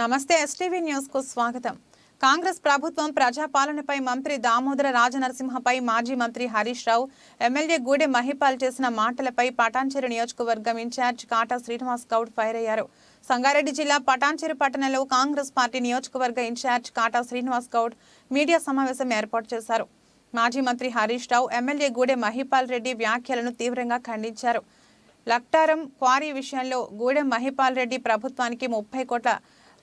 నమస్తే ఎస్టీవీ న్యూస్కు స్వాగతం. కాంగ్రెస్ ప్రభుత్వం ప్రజాపాలనపై మంత్రి దామోదర రాజనరసింహపై మాజీ మంత్రి హరీష్ రావు ఎమ్మెల్యే గూడె మహిపాల్ చేసిన మాటలపై పటాన్చెరు నియోజకవర్గం ఇన్ఛార్జ్ కాటా శ్రీనివాస్ గౌడ్ ఫైర్ అయ్యారు సంగారెడ్డి జిల్లా పటాన్చెరు పట్టణంలో కాంగ్రెస్ పార్టీ నియోజకవర్గ ఇన్ఛార్జ్ కాటా శ్రీనివాస్ గౌడ్ మీడియా సమావేశం ఏర్పాటు చేశారు. మాజీ మంత్రి హరీష్ రావు ఎమ్మెల్యే గూడె మహిపాల్ రెడ్డి వ్యాఖ్యలను తీవ్రంగా ఖండించారు. లక్టారం క్వారీ విషయంలో గూడెం మహిపాల్ రెడ్డి ప్రభుత్వానికి ముప్పై కోట్ల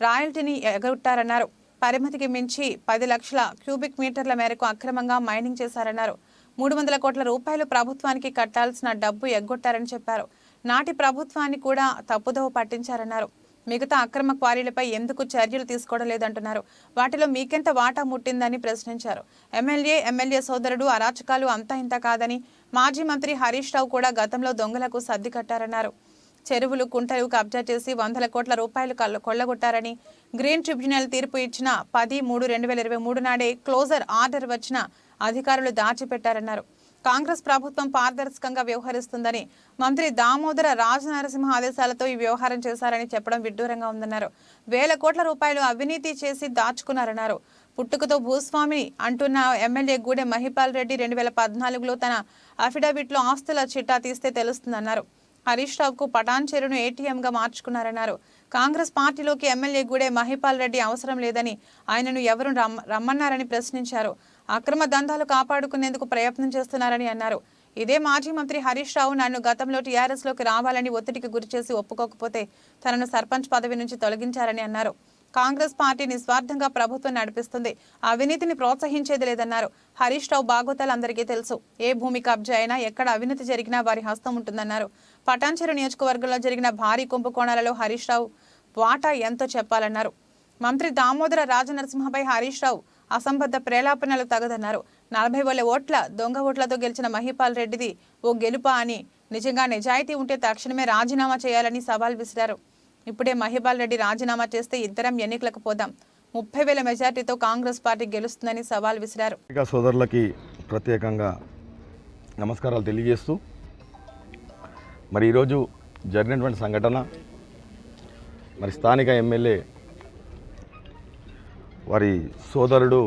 రాయల్టీని ఎగొట్టారన్నారు పరిమితికి మించి పది లక్షల క్యూబిక్ మీటర్ల మేరకు అక్రమంగా మైనింగ్ చేశారన్నారు. మూడు వందల కోట్ల రూపాయలు ప్రభుత్వానికి కట్టాల్సిన డబ్బు ఎగ్గొట్టారని చెప్పారు. నాటి ప్రభుత్వాన్ని కూడా తప్పుదోవ పట్టించారన్నారు. మిగతా అక్రమ క్వారీలపై ఎందుకు చర్యలు తీసుకోవడం లేదంటున్నారు. వాటిలో మీకెంత వాటా ముట్టిందని ప్రశ్నించారు. ఎమ్మెల్యే ఎమ్మెల్యే సోదరుడు అరాచకాలు అంతా ఇంత కాదని మాజీ మంత్రి హరీష్ రావు కూడా గతంలో దొంగలకు సర్ది కట్టారన్నారు. చెరువులు కుంటలు కబ్జా చేసి వందల కోట్ల రూపాయలు కొల్లగొట్టారని గ్రీన్ ట్రిబ్యునల్ తీర్పు ఇచ్చిన పది మూడు రెండు వేల ఇరవై మూడు నాడే క్లోజర్ ఆర్డర్ వచ్చిన అధికారులు దాచిపెట్టారన్నారు. కాంగ్రెస్ ప్రభుత్వం పారదర్శకంగా వ్యవహరిస్తుందని మంత్రి దామోదర రాజనరసింహ ఆదేశాలతో ఈ వ్యవహారం చేశారని చెప్పడం విడ్డూరంగా ఉందన్నారు. వేల కోట్ల రూపాయలు అవినీతి చేసి దాచుకున్నారన్నారు. పుట్టుకతో భూస్వామి అంటున్న ఎమ్మెల్యే గూడె మహిపాల్ రెడ్డి రెండు వేల పద్నాలుగులో తన అఫిడవిట్లో ఆస్తుల చిట్టా తీస్తే తెలుస్తుందన్నారు. హరీష్ రావుకు పటాన్ చెరును ఏటీఎంగా మార్చుకున్నారన్నారు. కాంగ్రెస్ పార్టీలోకి ఎమ్మెల్యే గూడే మహిపాల్ రెడ్డి అవసరం లేదని ఆయనను ఎవరు రమ్మ- రమ్మన్నారని ప్రశ్నించారు. అక్రమ దందాలు కాపాడుకునేందుకు ప్రయత్నం చేస్తున్నారని అన్నారు. ఇదే మాజీ మంత్రి హరీష్ రావు నన్ను గతంలో టీఆర్ఎస్లోకి రావాలని ఒత్తిడికి గురిచేసి ఒప్పుకోకపోతే తనను సర్పంచ్ పదవి నుంచి తొలగించారని అన్నారు. కాంగ్రెస్ పార్టీ నిస్వార్థంగా ప్రభుత్వం నడిపిస్తుంది. అవినీతిని ప్రోత్సహించేది లేదన్నారు. హరీష్ రావు బాగోతాలు అందరికీ తెలుసు. ఏ భూమి కబ్జా అయినా ఎక్కడ అవినీతి జరిగినా వారి హస్తం ఉంటుందన్నారు. పటాన్చెరు నియోజకవర్గంలో జరిగిన భారీ కుంభకోణాలలో హరీష్ రావు వాటా ఎంతో చెప్పాలన్నారు. మంత్రి దామోదర రాజనరసింహపై హరీష్ రావు అసంబద్ధ ప్రేలాపనలు తగదన్నారు. నలభై వేల ఓట్ల దొంగ ఓట్లతో గెలిచిన మహిపాల్ రెడ్డిది ఓ గెలుపా అని నిజంగా నిజాయితీ ఉంటే తక్షణమే రాజీనామా చేయాలని సవాల్ విసిరారు. ఇప్పుడే మహిపాల్ రెడ్డి రాజీనామా చేస్తే ఇద్దరం ఎన్నికలకు పోదాం. ముప్పై వేల మెజార్టీతో కాంగ్రెస్ పార్టీ గెలుస్తుందని సవాల్ విసిరారు. సోదరులకి ప్రత్యేకంగా నమస్కారాలు తెలియజేస్తూ మరి ఈరోజు జరిగినటువంటి సంఘటన మరి స్థానిక ఎమ్మెల్యే వారి సోదరుడు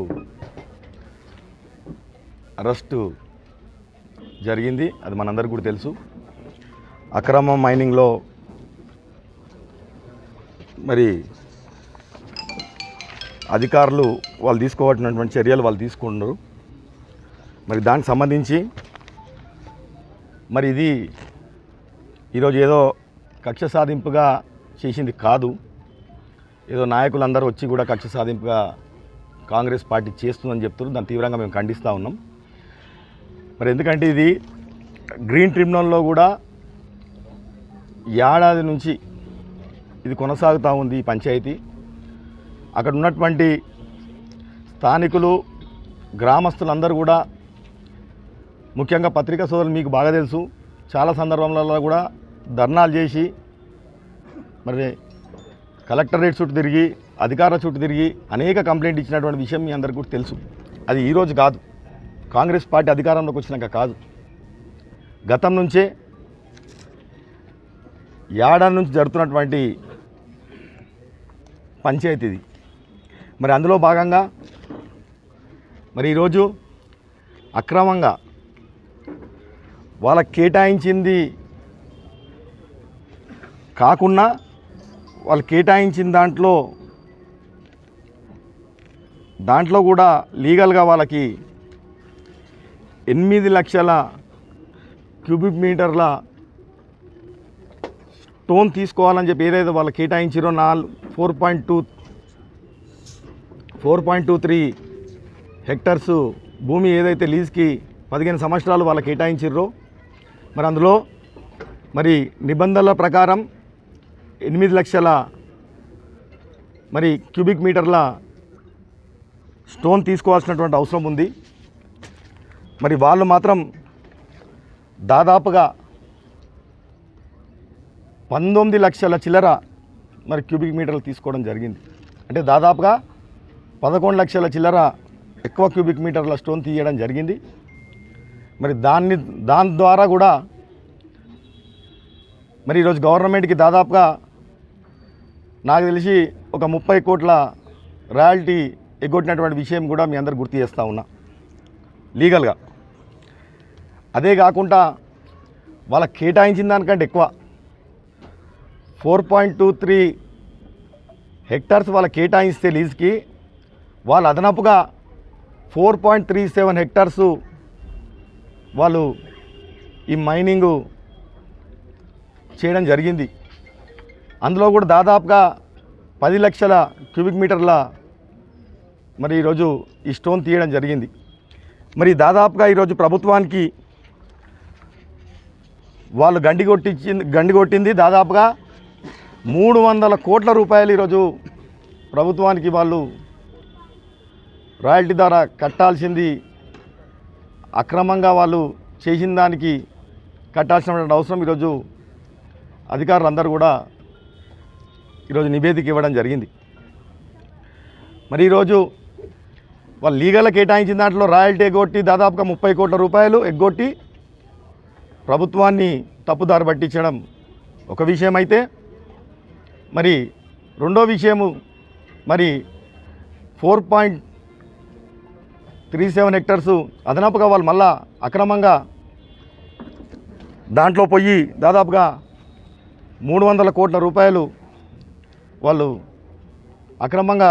అరెస్టు జరిగింది అది మనందరికీ కూడా తెలుసు. అక్రమ మైనింగ్లో మరి అధికారులు వాళ్ళు తీసుకోవాల్సినటువంటి చర్యలు వాళ్ళు తీసుకున్నారు మరి దానికి సంబంధించి మరి ఇది ఈరోజు ఏదో కక్ష సాధింపుగా చేసింది కాదు. ఏదో నాయకులందరూ వచ్చి కూడా కక్ష సాధింపుగా కాంగ్రెస్ పార్టీ చేస్తుందని చెప్తున్నారు. దాన్ని తీవ్రంగా మేము ఖండిస్తూ ఉన్నాం. మరి ఎందుకంటే ఇది గ్రీన్ ట్రిబ్యునల్లో కూడా ఏడాది నుంచి ఇది కొనసాగుతూ ఉంది ఈ పంచాయతీ. అక్కడ ఉన్నటువంటి స్థానికులు గ్రామస్తులందరూ కూడా ముఖ్యంగా పత్రికా సోదరులు మీకు బాగా తెలుసు. చాలా సందర్భాలలో కూడా ధర్నాలు చేసి మరి కలెక్టరేట్ చుట్టూ తిరిగి అధికార చుట్టూ తిరిగి అనేక కంప్లైంట్ ఇచ్చినటువంటి విషయం మీ అందరికీ కూడా తెలుసు. అది ఈరోజు కాదు. కాంగ్రెస్ పార్టీ అధికారంలోకి వచ్చినాక కాదు. గతం నుంచే ఏడాది నుంచి జరుగుతున్నటువంటి పంచాయతీ ఇది. మరి అందులో భాగంగా మరి ఈరోజు అక్రమంగా వాళ్ళకి కేటాయించింది కాకుండా వాళ్ళు కేటాయించిన దాంట్లో దాంట్లో కూడా లీగల్గా వాళ్ళకి ఎనిమిది లక్షల క్యూబిక్ మీటర్ల స్టోన్ తీసుకోవాలని చెప్పి ఏదైతే వాళ్ళు కేటాయించారో నాలుగు four point two four point two three hectares భూమి ఏదైతే లీజ్కి పదిహేను సంవత్సరాలు వాళ్ళకి కేటాయించారో మరి అందులో మరి నిబంధనల ప్రకారం ఎనిమిది లక్షల మరి క్యూబిక్ మీటర్ల స్టోన్ తీసుకోవాల్సినటువంటి అవసరం ఉంది. మరి వాళ్ళు మాత్రం దాదాపుగా పంతొమ్మిది లక్షల చిల్లర మరి క్యూబిక్ మీటర్లు తీసుకోవడం జరిగింది. అంటే దాదాపుగా పదకొండు లక్షల చిల్లర ఎక్కువ క్యూబిక్ మీటర్ల స్టోన్ తీయడం జరిగింది. మరి దాన్ని దాని ద్వారా కూడా మరి ఈరోజు గవర్నమెంట్కి దాదాపుగా నాకు తెలిసి ఒక ముప్పై కోట్ల రాయల్టీ ఎగ్గొట్టినటువంటి విషయం కూడా మీ అందరు గుర్తు చేస్తూ ఉన్నా. లీగల్గా అదే కాకుండా వాళ్ళ కేటాయించిన దానికంటే ఎక్కువ. Four point two three hectares వాళ్ళ కేటాయిస్తే లీజ్కి వాళ్ళు అదనపుగా four point three seven hectares వాళ్ళు ఈ మైనింగు చేయడం జరిగింది. అందులో కూడా దాదాపుగా పది లక్షల క్యూబిక్ మీటర్ల మరి ఈరోజు ఈ స్టోన్ తీయడం జరిగింది. మరి దాదాపుగా ఈరోజు ప్రభుత్వానికి వాళ్ళు గండి కొట్టించింది గండి కొట్టింది. దాదాపుగా మూడు వందల కోట్ల రూపాయలు ఈరోజు ప్రభుత్వానికి వాళ్ళు రాయల్టీ ద్వారా కట్టాల్సింది. అక్రమంగా వాళ్ళు చేసిన దానికి కట్టాల్సినటువంటి అవసరం ఈరోజు అధికారులందరూ కూడా ఈరోజు నివేదిక ఇవ్వడం జరిగింది. మరి ఈరోజు వాళ్ళు లీగల్ కేటాయించిన దాంట్లో రాయల్టీ ఎగ్గొట్టి దాదాపుగా ముప్పై కోట్ల రూపాయలు ఎగ్గొట్టి ప్రభుత్వాన్ని తప్పుదారి పట్టించడం ఒక విషయం అయితే మరి రెండో విషయము మరి four point three seven hectares అదనపుగా వాళ్ళు మళ్ళా అక్రమంగా దాంట్లో పోయి దాదాపుగా మూడు వందల కోట్ల రూపాయలు వాళ్ళు అక్రమంగా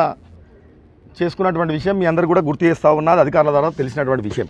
చేసుకున్నటువంటి విషయం మీ అందరు కూడా గుర్తు చేస్తూ ఉన్నది అధికారుల ద్వారా తెలిసినటువంటి విషయం.